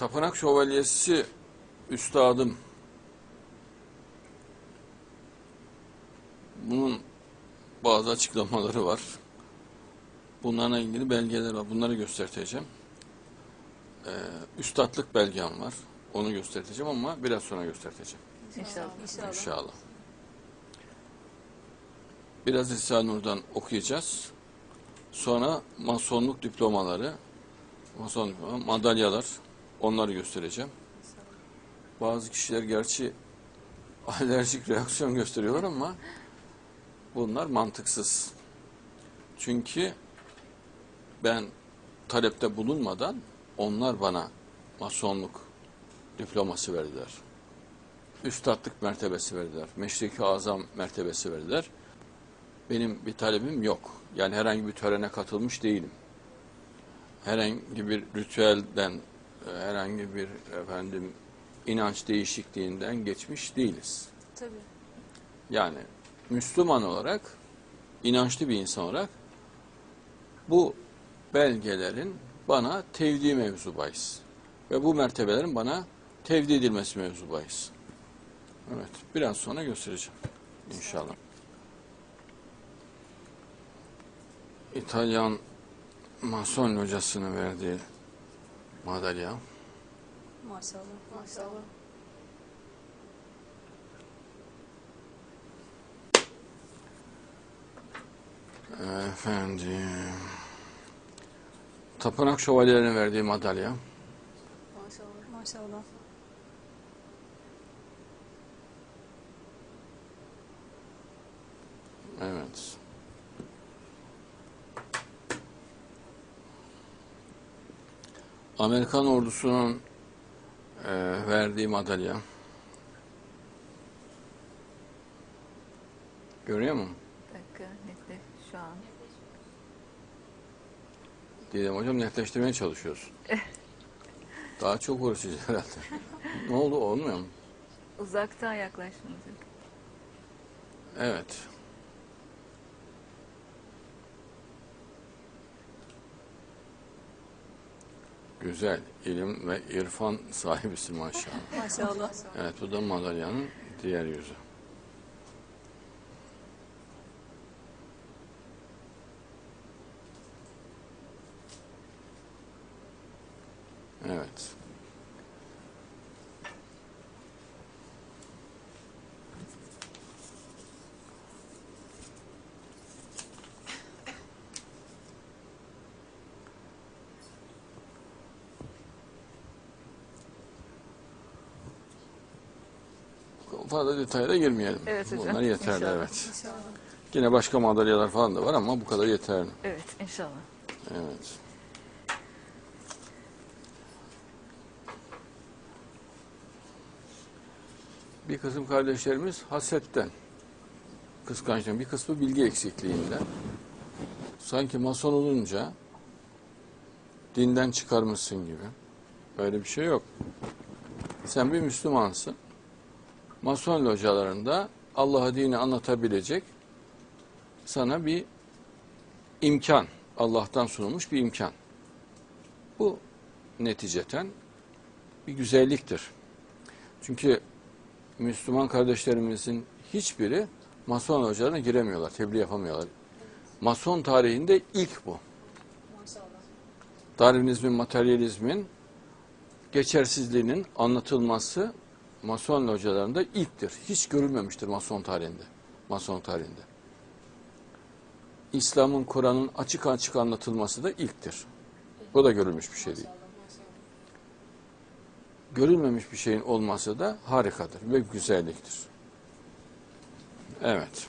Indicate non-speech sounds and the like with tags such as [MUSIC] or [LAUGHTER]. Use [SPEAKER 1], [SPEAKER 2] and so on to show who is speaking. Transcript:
[SPEAKER 1] Tapınak Şövalyesi üstadım bunun bazı açıklamaları var. Bunlarla ilgili belgeler var. Bunları göstereceğim. Ee, üstatlık belgem var. Onu göstereceğim ama biraz sonra göstereceğim.
[SPEAKER 2] İnşallah.
[SPEAKER 1] İnşallah. Biraz Risale-i Nur'dan okuyacağız. Sonra masonluk diplomaları, masonluk madalyalar, onları göstereceğim. Bazı kişiler gerçi [LAUGHS] alerjik reaksiyon gösteriyorlar ama bunlar mantıksız. Çünkü ben talepte bulunmadan onlar bana masonluk diploması verdiler üstadlık mertebesi verdiler. Meşriki azam mertebesi verdiler. Benim bir talebim yok. Yani herhangi bir törene katılmış değilim. Herhangi bir ritüelden, herhangi bir efendim inanç değişikliğinden geçmiş değiliz.
[SPEAKER 2] Tabii.
[SPEAKER 1] Yani Müslüman olarak, inançlı bir insan olarak bu belgelerin bana tevdi mevzu bahis. Ve bu mertebelerin bana tevdi edilmesi mevzu bahis. Evet, biraz sonra göstereceğim. İnşallah. İtalyan Mason hocasının verdiği madalya.
[SPEAKER 2] Maşallah. Maşallah.
[SPEAKER 1] Efendim. Tapınak şövalyelerine verdiği madalya.
[SPEAKER 2] Maşallah. Maşallah.
[SPEAKER 1] Evet. Amerikan ordusunun e, verdiği madalya. Görüyor musun?
[SPEAKER 3] Bir dakika netleş şu an.
[SPEAKER 1] Didem hocam netleştirmeye çalışıyorsun. [LAUGHS] Daha çok uğraşacağız herhalde. ne oldu olmuyor mu?
[SPEAKER 3] Uzaktan yaklaşmanız.
[SPEAKER 1] Evet. Güzel. ilim ve irfan sahibisin maşallah. [LAUGHS]
[SPEAKER 2] Maşallah.
[SPEAKER 1] Evet bu da madalyanın diğer yüzü. Evet. Fazla detaya girmeyelim.
[SPEAKER 3] Evet hocam,
[SPEAKER 1] Bunlar yeterli
[SPEAKER 3] inşallah.
[SPEAKER 1] evet.
[SPEAKER 2] İnşallah.
[SPEAKER 1] Yine başka madalyalar falan da var ama bu kadar yeterli.
[SPEAKER 3] Evet inşallah.
[SPEAKER 1] Evet. Bir kısım kardeşlerimiz hasetten, kıskançlıktan, bir kısmı bilgi eksikliğinden. Sanki mason olunca dinden çıkarmışsın gibi. Böyle bir şey yok. Sen bir Müslümansın. Mason localarında Allah'a dini anlatabilecek sana bir imkan, Allah'tan sunulmuş bir imkan. Bu neticeten bir güzelliktir. Çünkü Müslüman kardeşlerimizin hiçbiri Mason hocalarına giremiyorlar, tebliğ yapamıyorlar. Mason tarihinde ilk bu. Darwinizmin, materyalizmin geçersizliğinin anlatılması Mason hocalarında ilktir. Hiç görülmemiştir Mason tarihinde. Mason tarihinde. İslam'ın, Kur'an'ın açık açık anlatılması da ilktir. Bu da görülmüş bir şey değil. Görülmemiş bir şeyin olması da harikadır ve güzelliktir. Evet.